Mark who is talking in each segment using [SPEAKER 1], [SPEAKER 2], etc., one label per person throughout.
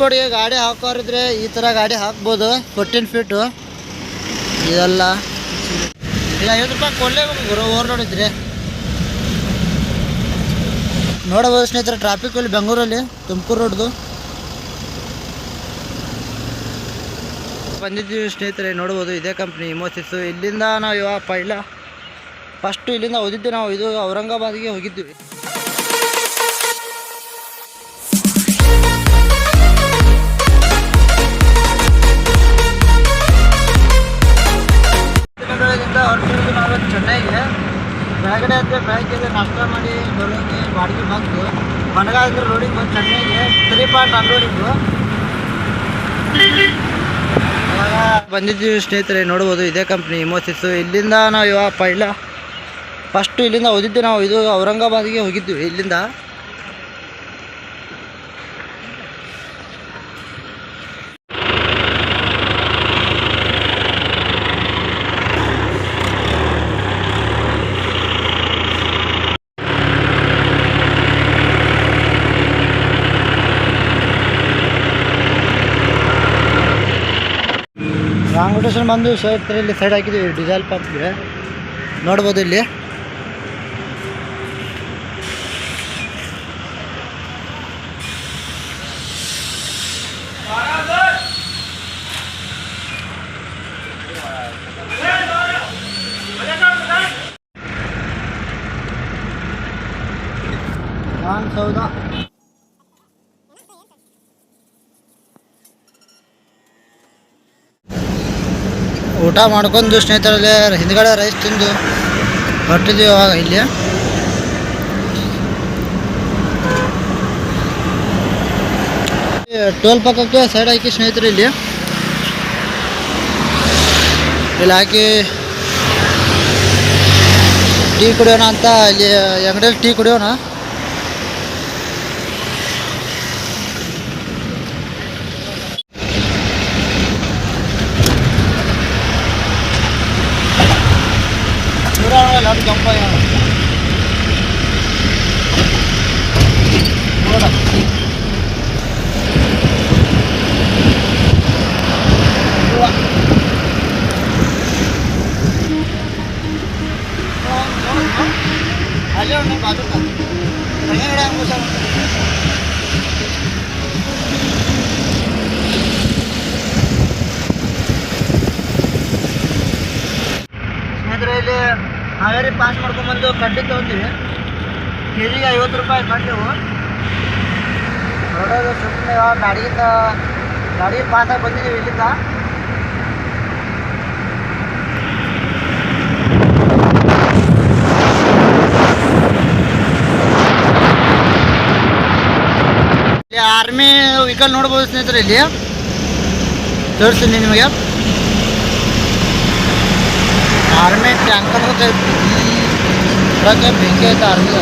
[SPEAKER 1] ಸ್ಪೋರ್ಟ್ಗೆ ಗಾಡಿ ಹಾಕೋರಿದ್ರೆ ಈ ಥರ ಗಾಡಿ ಹಾಕ್ಬೋದು. ಫೋರ್ಟೀನ್ ಫೀಟು ಇದೆಲ್ಲ. ಇಲ್ಲ, ಐವತ್ತು ರೂಪಾಯಿ ಕೊಡಲೇಬೇಕು ಗುರು, ಓರ್ ನೋಡಿದ್ರಿ ನೋಡಬಹುದು ಸ್ನೇಹಿತರೆ ಟ್ರಾಫಿಕ್ ಅಲ್ಲಿ ಬೆಂಗಳೂರಲ್ಲಿ, ತುಮಕೂರು ರೋಡ್ದು ಬಂದಿದ್ದೀವಿ ಸ್ನೇಹಿತರೆ ನೋಡ್ಬೋದು ಇದೇ ಕಂಪ್ನಿ ಇಮೋಸಿಸ್ ಇಲ್ಲಿಂದ ನಾವು ಇವಾಗ ಪೈಲ ಫಸ್ಟು ಇಲ್ಲಿಂದ ಹೋಗಿದ್ವಿ ನಾವು ಇದು, ಔರಂಗಾಬಾದ್ಗೆ ಹೋಗಿದ್ವಿ ಬೆಳಗಡೆ ಅಂತ ಬೆಳಗ್ಗೆ ನಾಷ್ಟ ಮಾಡಿ ಬರೋಕೆ ಬಾಡಿಗೆ ಬಂತು. ಮನಗಾದ್ರೆ ರೋಡಿಗೆ ಬಂದು ಚೆನ್ನೈಗೆ ತ್ರೀ ಪಾಯಿಂಟ್ ಹಂಡ್ರೆಡಿದ್ದು ಬಂದಿದ್ದೀವಿ ಸ್ನೇಹಿತರೆ, ನೋಡ್ಬೋದು ಇದೇ ಕಂಪ್ನಿ ಇಮೋಸಿಸ್ ಇಲ್ಲಿಂದ ನಾವು ಇವಾಗ ಪೈಲ ಫಸ್ಟು ಇಲ್ಲಿಂದ ಹೋದಿದ್ದು ನಾವು ಇದು ಔರಂಗಾಬಾದ್ಗೆ ಹೋಗಿದ್ವಿ ಇಲ್ಲಿಂದ. ರೊಟೇಷನ್ ಬಂದು ಸೈಡ್ ಸೈಡ್ ಹಾಕಿದ್ದೀವಿ ಡೀಸೆಲ್ ಪಂಪ್ಗೆ ನೋಡ್ಬೋದು ಇಲ್ಲಿ ನಾನು ಸೌದಾ ಮಾಡ್ಕೊಂಡು ಸ್ನೇಹಿತರಲ್ಲಿ ಹಿಂದ್ಗಡೆ ರೈಸ್ ತಿಂದು ಹೊರಟಿದ್ದೀವಿ ಇವಾಗ ಇಲ್ಲಿ. ಟೋಲ್ ಪಕ್ಕಕ್ಕೆ ಸೈಡ್ ಹಾಕಿ ಸ್ನೇಹಿತರು ಇಲ್ಲಿ. ಇಲ್ಲಿ ಹಾಕಿ ಟೀ ಕುಡಿಯೋಣ ಅಂತ, ಇಲ್ಲಿ ಅಂಗಡಿಯಲ್ಲಿ ಟೀ ಕುಡಿಯೋಣ. ಲಾಡು ಜಂಪ ನೋಡ ಅಲ್ಲೇ ಉಂಟು ಬಾಜು ಕಡೆ ಅಂಬುಸ ಸ್ನೇಹಿತರೆ ಇಲ್ಲಿ ಹಾವೇರಿ ಪಾಸ್ ಮಾಡ್ಕೊಂಬಂದು ಕಡ್ಡಿ ತೊಗೊಂತೀವಿ ಕೆ ಜಿಗೆ ಐವತ್ತು ರೂಪಾಯಿ ಕಡ್ಡಿವು ನೋಡೋದು ಸುಮ್ಮನೆ ಗಾಡಿಯಿಂದ, ಗಾಡಿ ಪಾಸಾಗಿ ಬಂದಿದ್ದೀವಿ ಇಲ್ಲಿಂದ. ಇಲ್ಲಿ ಆರ್ಮಿ ವೆಹಿಕಲ್ ನೋಡ್ಬೋದು ಸ್ನೇಹಿತರೆ ಇಲ್ಲಿ. ತೋರಿಸ್ತೀನಿ ನಿಮಗೆ. ಆರ್ಮಿ ಟ್ಯಾಂಕರ್ ಟ್ರಕ್ ಬೆಂಕಿ ಐತೆ ಆರ್ಮಿ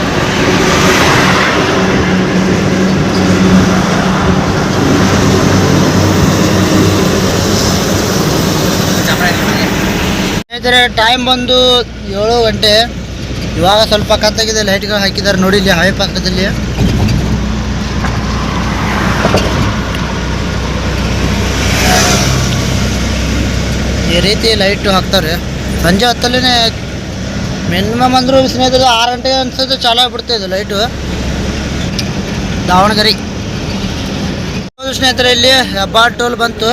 [SPEAKER 1] ಸ್ನೇಹಿತರೆ ಟೈಮ್ ಬಂದು ಏಳು ಗಂಟೆ. ಇವಾಗ ಸ್ವಲ್ಪ ಕತ್ತಾಗಿದೆ ಲೈಟ್ಗಳು ಹಾಕಿದ್ದಾರೆ. ನೋಡಿ ಇಲ್ಲಿ ಹಳೆ ಪಕ್ಕದಲ್ಲಿ ಈ ರೀತಿ ಲೈಟು ಹಾಕ್ತಾರೆ. ಸಂಜೆ ಹೊತ್ತಲ್ಲೇ ಮಿನಿಮಮ್ ಅಂದರೂ ಸ್ನೇಹಿತರೆ ಆರು ಗಂಟೆಗೆ ಅನ್ಸುತ್ತೆ, ಚಾಲು ಆಗಿಬಿಡ್ತಾ ಇದು ಲೈಟು ದಾವಣಗೆರೆ. ಸ್ನೇಹಿತರೆ, ಇಲ್ಲಿ ಹೆಬ್ಬಾ ಟೋಲ್ ಬಂತು.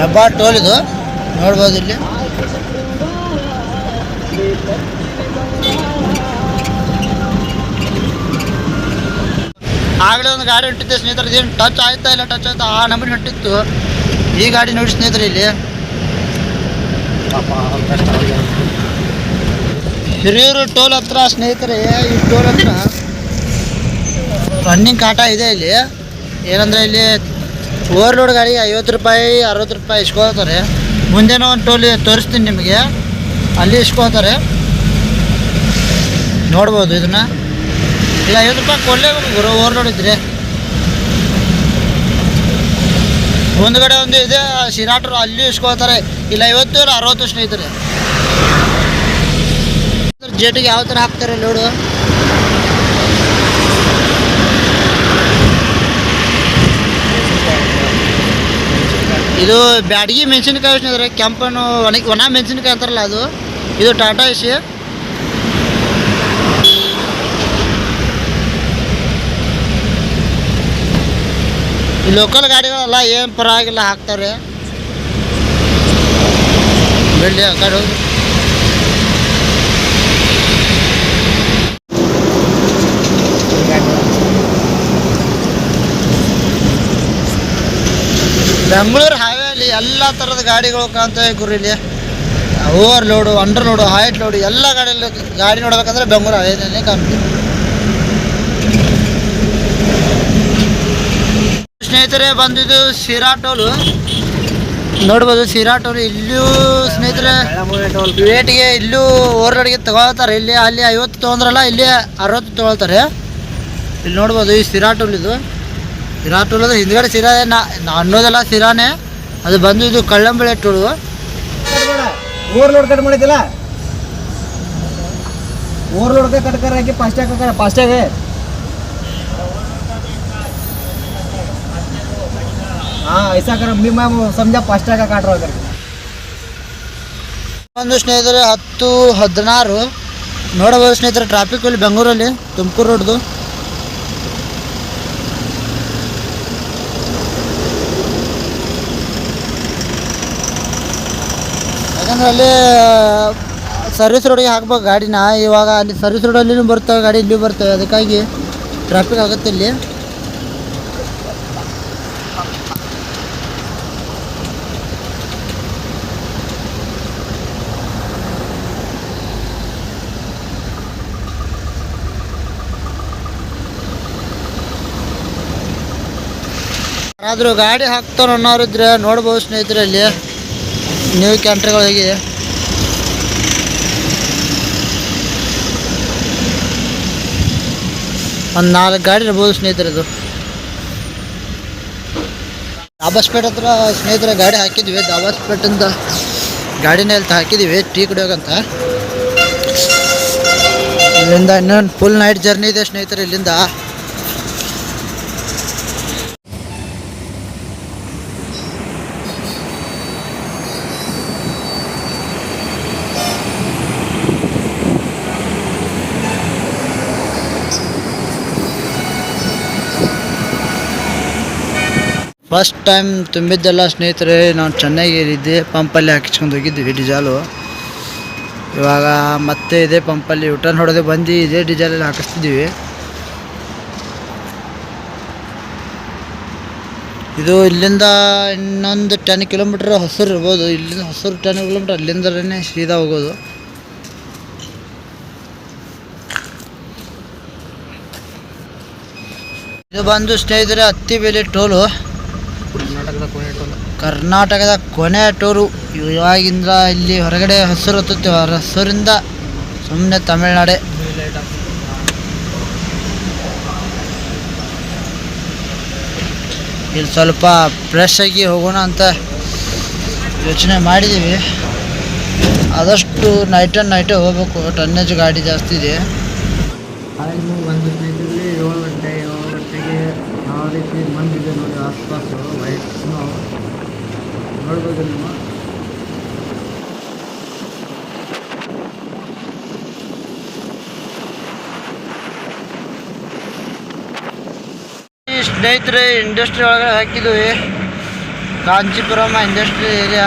[SPEAKER 1] ಹೆಬ್ಬಾ ಟೋಲ್ ಇದು. ನೋಡ್ಬೋದು ಇಲ್ಲಿ. ಆಗಲೇ ಒಂದು ಗಾಡಿ ಹೊಂಟಿದ್ದೆ ಸ್ನೇಹಿತರೆ ಏನು ಟಚ್ ಆಯ್ತಾ ಇಲ್ಲ ಟಚ್ ಆಯ್ತಾ? ಆ ನಂಬರ್ ಹೊಂಟಿತ್ತು. ಈ ಗಾಡಿ ನೋಡಿ ಸ್ನೇಹಿತರೆ ಇಲ್ಲಿ. ಹಿರಿಯೂರು ಟೋಲ್ ಹತ್ರ ಸ್ನೇಹಿತರೆ, ಈ ಟೋಲ್ ಹತ್ರ ರನ್ನಿಂಗ್ ಕಾಟ ಇದೆ ಇಲ್ಲಿ. ಏನಂದರೆ ಇಲ್ಲಿ ಓವರ್ಲೋಡ್ ಗಾಡಿಗೆ ಐವತ್ತು ರೂಪಾಯಿ, ಅರವತ್ತು ರೂಪಾಯಿ ಇಸ್ಕೊಳ್ತಾರೆ. ಮುಂದೆನೋ ಒಂದು ಟೋಲ್ ತೋರಿಸ್ತೀನಿ ನಿಮಗೆ. ಅಲ್ಲಿ ಇಸ್ಕೊಳ್ತಾರೆ. ನೋಡ್ಬೋದು ಇದನ್ನು. ಇಲ್ಲ, ಐವತ್ತು ರೂಪಾಯಿ ಕೊಡಲೇಬೇಕು ಗುರು ಓವರ್ಲೋಡ್ ಇದ್ರೆ ಮುಂದ್ಗಡೆ ಒಂದು ಇದೆ ಸಿರಾಟರು ಅಲ್ಲಿ ಇಸ್ಕೊಳ್ತಾರೆ. ಇಲ್ಲ, ಐವತ್ತು ಇಲ್ಲ, ಅರವತ್ತು ಸ್ನೇಹಿತರೆ. ಜೇಟಿಗೆ ಯಾವ ಥರ ಹಾಕ್ತಾರೆ ನೋಡು ಇದು ಬ್ಯಾಡಗಿ ಮೆಣಸಿನ್ಕಾಯಿ ಸ್ನೇಹಿತರೆ, ಕೆಂಪನ್ನು ಒಣ ಒಣ ಮೆಣಸಿನ್ಕಾಯಿ ಅಂತಾರಲ್ಲ ಅದು. ಇದು ಟಾಟಾ ಎಸಿ ಲೋಕಲ್ ಗಾಡಿಗಳೆಲ್ಲ ಏನು ಪರವಾಗಿಲ್ಲ, ಹಾಕ್ತಾರೆ. ಬೆಳ್ಳಿ ಆ ಹೋಗಿ. ಬೆಂಗಳೂರು ಎಲ್ಲ ಥರದ ಗಾಡಿಗಳು ಕಾಣ್ತವೆ ಗುರಿಲಿ overload underload height load ಎಲ್ಲ ಗಾಡಿಯಲ್ಲಿ ಗಾಡಿ ನೋಡ್ಬೇಕಂದ್ರೆ ಬೆಂಗಳೂರು ಹೈವೇನೇ ಕಾಣ್ತೀವಿ ಸ್ನೇಹಿತರೆ, ಬಂದಿದ್ದು ಶಿರಾ ಟೋಲ್. ನೋಡ್ಬೋದು ಶಿರಾ ಟೋಲ್ ಇಲ್ಲೂ ಸ್ನೇಹಿತರೆ ರೇಟಿಗೆ ಇಲ್ಲೂ ಓರ್ಗಡೆಗೆ ತಗೊಳ್ತಾರೆ. ಇಲ್ಲಿ ಅಲ್ಲಿ ಐವತ್ತು ತೊಗೊಂಡ್ರಲ್ಲ, ಇಲ್ಲಿ ಅರವತ್ತು ತೊಗೊಳ್ತಾರೆ. ಇಲ್ಲಿ ನೋಡ್ಬೋದು ಈ ಶಿರಾ ಟೋಲ್ ಇದು. ಶಿರಾ ಟೋಲ್ ಅದು ಹಿಂದ್ಗಡೆ ಶಿರಾ ನಾ ಅನ್ನೋದೆಲ್ಲ ಶಿರಾನೇ ಅದು ಬಂದು ಇದು ಕಳ್ಳಂಬಳೆ ಟೋಲು.
[SPEAKER 2] ಓವರ್ಲೋಡ್ ಕಟ್ ಮಾಡಿದ್ದಿಲ್ಲ ಓವರ್ಲೋಡ್ಗೆ ಕಟ್ಕರ ಹಾಕಿ ಫಾಸ್ಟ್ಯಾಗ है कि फास्टैग का फास्टैग है हाँ ऐसा कर मैं मैं समझा फास्टैग का काट रहा हूँ करके
[SPEAKER 1] ಒಂದು ಸ್ನೇಹಿತರೆ ಹತ್ತು ಹದಿನಾರು ನೋಡಬಹುದು ಸ್ನೇಹಿತರೆ ಟ್ರಾಫಿಕ್ ಇಲ್ಲಿ ಬೆಂಗಳೂರಲ್ಲಿ ತುಮಕೂರು ರೋಡ್ದು ಯಾಕಂದ್ರೆ ಅಲ್ಲಿ ಸರ್ವಿಸ್ ರೋಡಿಗೆ ಹಾಕ್ಬೇಕು ಗಾಡಿನ ಇವಾಗ ಅಲ್ಲಿ ಸರ್ವಿಸ್ ರೋಡಲ್ಲಿನೂ ಬರ್ತವೆ ಗಾಡಿ ಇಲ್ಲಿ ಬರ್ತವೆ ಅದಕ್ಕಾಗಿ ಟ್ರಾಫಿಕ್ ಆಗುತ್ತೆ ಇಲ್ಲಿ ಯಾರಾದರೂ ಗಾಡಿ ಹಾಕ್ತಾರ ಅನ್ನೋರಿದ್ರೆ ನೋಡ್ಬೋದು ಸ್ನೇಹಿತರೆ ಇಲ್ಲಿ. ನ್ಯೂ ಕ್ಯಾಂಟ್ರಿಗಳಿಗೆ ಒಂದು ನಾಲ್ಕು ಗಾಡಿ ಇರ್ಬೋದು ಸ್ನೇಹಿತರೆ ಇದು. ದಾಬಾಸ್ಪೇಟ್ ಹತ್ರ ಸ್ನೇಹಿತರೆ ಗಾಡಿ ಹಾಕಿದ್ವಿ. ದಾಬಾಸ್ಪೇಟಿಂದ ಗಾಡಿನ ಎಲ್ತ ಹಾಕಿದ್ದೀವಿ ಟೀ ಕುಡಿಯೋಕಂತ ಇಲ್ಲಿಂದ ಇನ್ನೊಂದು ಫುಲ್ ನೈಟ್ ಜರ್ನಿ ಇದೆ ಸ್ನೇಹಿತರೆ ಇಲ್ಲಿಂದ. ಫಸ್ಟ್ ಟೈಮ್ ತುಂಬಿದ್ದೆಲ್ಲ ಸ್ನೇಹಿತರೆ ನಾವು ಚೆನ್ನೈಗಿದ್ದೆ ಪಂಪಲ್ಲಿ ಹಾಕಿಸ್ಕೊಂಡು ಹೋಗಿದ್ವಿ ಡಿಜಾಲು ಇವಾಗ ಮತ್ತೆ ಇದೇ ಪಂಪಲ್ಲಿ ರಿಟರ್ನ್ ಹೊಡೆದು ಬಂದು ಇದೇ ಡಿಜಾಲಲ್ಲಿ ಹಾಕಿಸ್ತಿದ್ದೀವಿ. ಇದು ಇಲ್ಲಿಂದ ಇನ್ನೊಂದು ಟೆನ್ ಕಿಲೋಮೀಟ್ರ್ ಹೊಸರು ಇರ್ಬೋದು. ಇಲ್ಲಿಂದ ಹೊಸರು ಟೆನ್ ಕಿಲೋಮೀಟ್ರ್ ಅಲ್ಲಿಂದಲೇ ಸೀದಾ ಹೋಗೋದು. ಇದು ಬಂದು ಸ್ನೇಹಿತರೆ, ಹತ್ತಿ ಬೆಲೆ ಟೋಲು.
[SPEAKER 2] ಕರ್ನಾಟಕದ ಕೊನೆ ಟೋಲ್
[SPEAKER 1] ಕರ್ನಾಟಕದ ಟೂರು. ಇವಾಗಿಂದ ಇಲ್ಲಿ ಹೊರಗಡೆ ಹಸಿರು ಹತ್ತುತ್ತೆ. ಹಸಿರಿಂದ ಸುಮ್ಮನೆ ತಮಿಳ್ನಾಡೆ. ಇಲ್ಲಿ ಸ್ವಲ್ಪ ಫ್ರೆಶ್ ಆಗಿ ಹೋಗೋಣ ಅಂತ ಯೋಚನೆ ಮಾಡಿದ್ದೀವಿ ಆದಷ್ಟು ನೈಟ್ ಆ್ಯಂಡ್ ನೈಟೇ ಹೋಗ್ಬೇಕು. ಟನ್ನೇಜ್ ಗಾಡಿ ಜಾಸ್ತಿ ಇದೆ.
[SPEAKER 2] ಒಂದು ಏಳು ಗಂಟೆ, ಏಳು ಗಂಟೆಗೆ ಯಾವ ರೀತಿ ಬಂದಿದೆ ನೋಡಿ ಆಸ್ಪಾಸು. ನೋಡ್ಬೋದು
[SPEAKER 1] ಸ್ನೇಹಿತರೆ ಇಂಡಸ್ಟ್ರಿ ಒಳಗಡೆ ಹಾಕಿದ್ವಿ. Kanchipuram industry area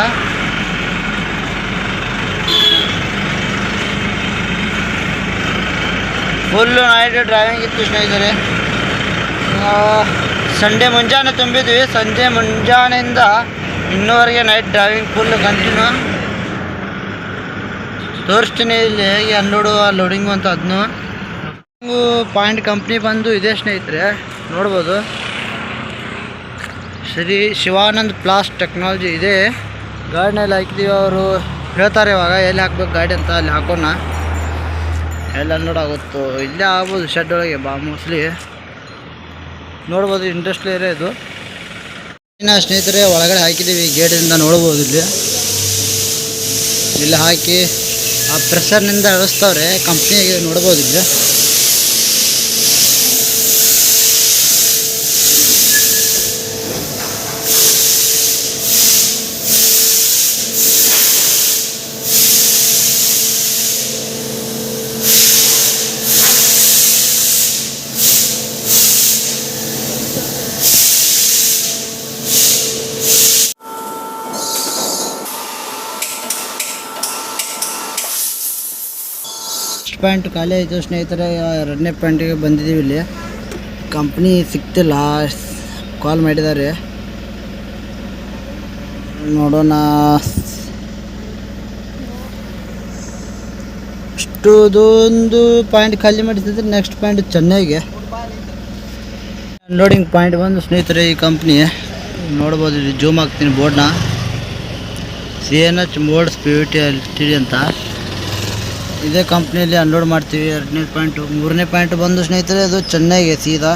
[SPEAKER 1] full night driving ಇತ್ತು ಸ್ನೇಹಿತರೆ. ಸಂಡೇ ಮುಂಜಾನೆ ತುಂಬಿದ್ವಿ. ಸಂಜೆ ಮುಂಜಾನೆಯಿಂದ ಇನ್ನೂವರೆಗೆ ನೈಟ್ ಡ್ರೈವಿಂಗ್ ಫುಲ್ ಕಂಟಿನ್ಯೂ ತೋರಿಸ್ತೀನಿ ಇಲ್ಲಿ ಹೇಗೆ ಅನ್ಲೋಡು ಲೋಡಿಂಗು ಅಂತ ಅದನ್ನು ಪಾಯಿಂಟ್ ಕಂಪ್ನಿ ಬಂದು ಇದೇ ಸ್ನೇಹಿತರೆ, ನೋಡ್ಬೋದು. ಶ್ರೀ ಶಿವಾನಂದ್ ಪ್ಲಾಸ್ ಟೆಕ್ನಾಲಜಿ ಇದೆ. ಗಾಡಿನಲ್ಲಿ ಹಾಕಿದೀವಿ, ಅವರು ಹೇಳ್ತಾರೆ ಇವಾಗ, ಎಲ್ಲಿ ಹಾಕ್ಬೇಕು ಗಾಡಿ ಅಂತ, ಅಲ್ಲಿ ಹಾಕೋಣ. ಎಲ್ಲ ಆಗುತ್ತೋ? ಇಲ್ಲೇ ಆಗ್ಬೋದು ಶೆಡ್ ಒಳಗೆ, ಬಾ ಮೋಸ್ಟ್ಲಿ ನೋಡ್ಬೋದು ಇಂಡಸ್ಟ್ರಿ ಏರಿಯಾ ಇದು. ಸ್ನೇಹಿತರೆ ಒಳಗಡೆ ಹಾಕಿದ್ದೀವಿ. ಗೇಟಿಂದ ನೋಡ್ಬೋದು ಇಲ್ಲಿ. ಇಲ್ಲಿ ಹಾಕಿ ಆ ಪ್ರೆಷರ್ನಿಂದ ಇಳಿಸ್ತವ್ರೆ ಕಂಪ್ನಿಗೆ ನೋಡ್ಬೋದು ಇಲ್ಲಿ. ಪಾಯಿಂಟ್ ಖಾಲಿ ಆಯಿತು, ಸ್ನೇಹಿತರೆ, ಎರಡನೇ ಪ್ಯಾಂಟಿಗೆ ಬಂದಿದ್ದೀವಿ ಇಲ್ಲಿ. ಕಂಪ್ನಿ ಸಿಗ್ತಿಲ್ಲ ಕಾಲ್ ಮಾಡಿದ್ದಾರೆ. ನೋಡೋಣ. ಅಷ್ಟೊಂದು ಪಾಯಿಂಟ್ ಖಾಲಿ ಮಾಡಿಸಿದ್ರೆ ನೆಕ್ಸ್ಟ್ ಪಾಯಿಂಟ್ ಚೆನ್ನೈಗೆ. ಲೋಡಿಂಗ್ ಪಾಯಿಂಟ್ ಬಂದು, ಸ್ನೇಹಿತರೆ, ಈ ಕಂಪ್ನಿ ನೋಡ್ಬೋದು ಇಲ್ಲಿ ಜೂಮ್ ಹಾಕ್ತೀನಿ ಬೋರ್ಡ್ನ. ಸಿ ಎನ್ ಎಚ್ ಮೋಡ್ಸ್ ಪಿ ಅಂತ. ಇದೇ ಕಂಪ್ನಿಯಲ್ಲಿ ಅನ್ಲೋಡ್ ಮಾಡ್ತೀವಿ. ಎರಡನೇ ಪಾಯಿಂಟು, ಮೂರನೇ ಪಾಯಿಂಟ್ ಬಂದು ಸ್ನೇಹಿತರೆ, ಅದು ಚೆನ್ನಾಗಿದೆ ಸೀದಾ.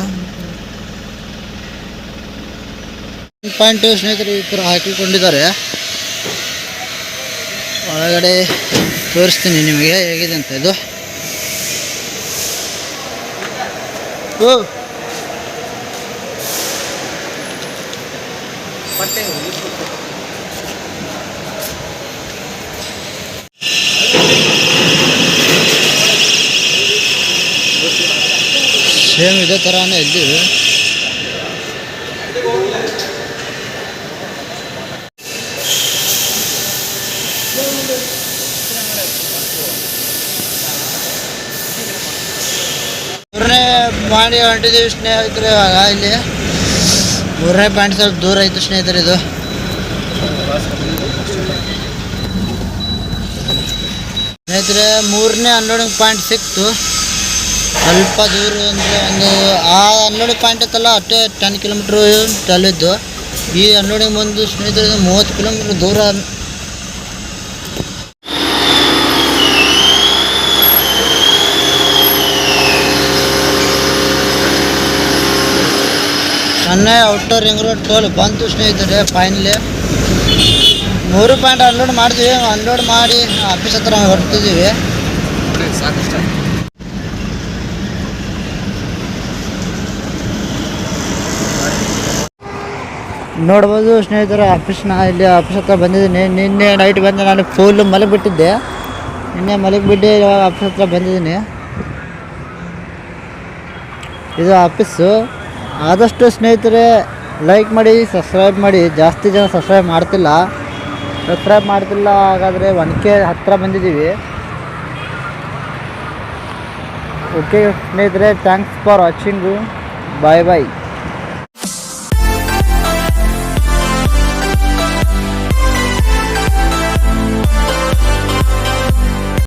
[SPEAKER 1] ಪ್ಯಾಂಟು ಸ್ನೇಹಿತರೆ ಈ ಥರ ಹಾಕಿಕೊಂಡಿದ್ದಾರೆ. ಒಳಗಡೆ ತೋರಿಸ್ತೀನಿ ನಿಮಗೆ ಹೇಗಿದೆ ಅಂತ ಇದು. ಓ! ಸೇಮ್ ಇದೇ ಥರನೇ ಇದ್ದೀವಿ ಮೂರನೇ ಮಾಡಿ ಹೊಂಟಿದ್ದೀವಿ ಸ್ನೇಹಿತರು ಇವಾಗ ಇಲ್ಲಿ. ಮೂರನೇ ಪಾಯಿಂಟ್ ಸ್ವಲ್ಪ ದೂರ ಆಯಿತು ಸ್ನೇಹಿತರು ಇದು. ಸ್ನೇಹಿತರೆ ಮೂರನೇ ಅನ್ಲೋಡಿಂಗ್ ಪಾಯಿಂಟ್ ಸಿಕ್ತು. ಸ್ವಲ್ಪ ದೂರ ಅಂದರೆ ಒಂದು ಆ ಅನ್ಲೋಡಿಂಗ್ ಪಾಯಿಂಟ್ ಇತ್ತಲ್ಲ ಅಷ್ಟೇ ಟೆನ್ ಕಿಲೋಮೀಟ್ರ್ ಟಲ್ಲಿದ್ದು ಈ ಅನ್ಲೋಡಿಂಗ್ ಬಂದು ಸ್ನೇಹಿತರೆ ಮೂವತ್ತು ಕಿಲೋಮೀಟ್ರ್ ದೂರ. Chennai outer ring road toll ಬಂತು ಸ್ನೇಹಿತರೆ ಫೈನಲಿ ಮೂರು ಪಾಯಿಂಟ್ ಅನ್ಲೋಡ್ ಮಾಡಿದ್ವಿ. ಅನ್ಲೋಡ್ ಮಾಡಿ ಆಫೀಸ್ ಹತ್ರ ಹೊರಟಿದ್ದೀವಿ
[SPEAKER 2] ಸಾಕಷ್ಟು.
[SPEAKER 1] ನೋಡ್ಬೋದು ಸ್ನೇಹಿತರೆ ಆಫೀಸ್ನ ಇಲ್ಲಿ ಆಫೀಸ್ ಹತ್ರ ಬಂದಿದ್ದೀನಿ. ನಿನ್ನೆ ನೈಟ್ ಬಂದು ನಾನು ಫುಲ್ ಮಲಗಿಬಿಟ್ಟಿದ್ದೆ. ನಿನ್ನೆ ಮಲಗಿಬಿಟ್ಟು ಇವಾಗ ಆಫೀಸ್ ಹತ್ರ ಬಂದಿದ್ದೀನಿ. ಇದು ಆಫೀಸು ಆದಷ್ಟು ಸ್ನೇಹಿತರೆ ಲೈಕ್ ಮಾಡಿ ಸಬ್ಸ್ಕ್ರೈಬ್ ಮಾಡಿ. ಜಾಸ್ತಿ ಜನ ಸಬ್ಸ್ಕ್ರೈಬ್ ಮಾಡ್ತಿಲ್ಲ. ಸಬ್ಸ್ಕ್ರೈಬ್ ಮಾಡ್ತಿಲ್ಲ ಹಾಗಾದರೆ ಒನ್ ಕೆ ಹತ್ತಿರ ಬಂದಿದ್ದೀವಿ. ಓಕೆ ಸ್ನೇಹಿತರೆ thanks for watching bye bye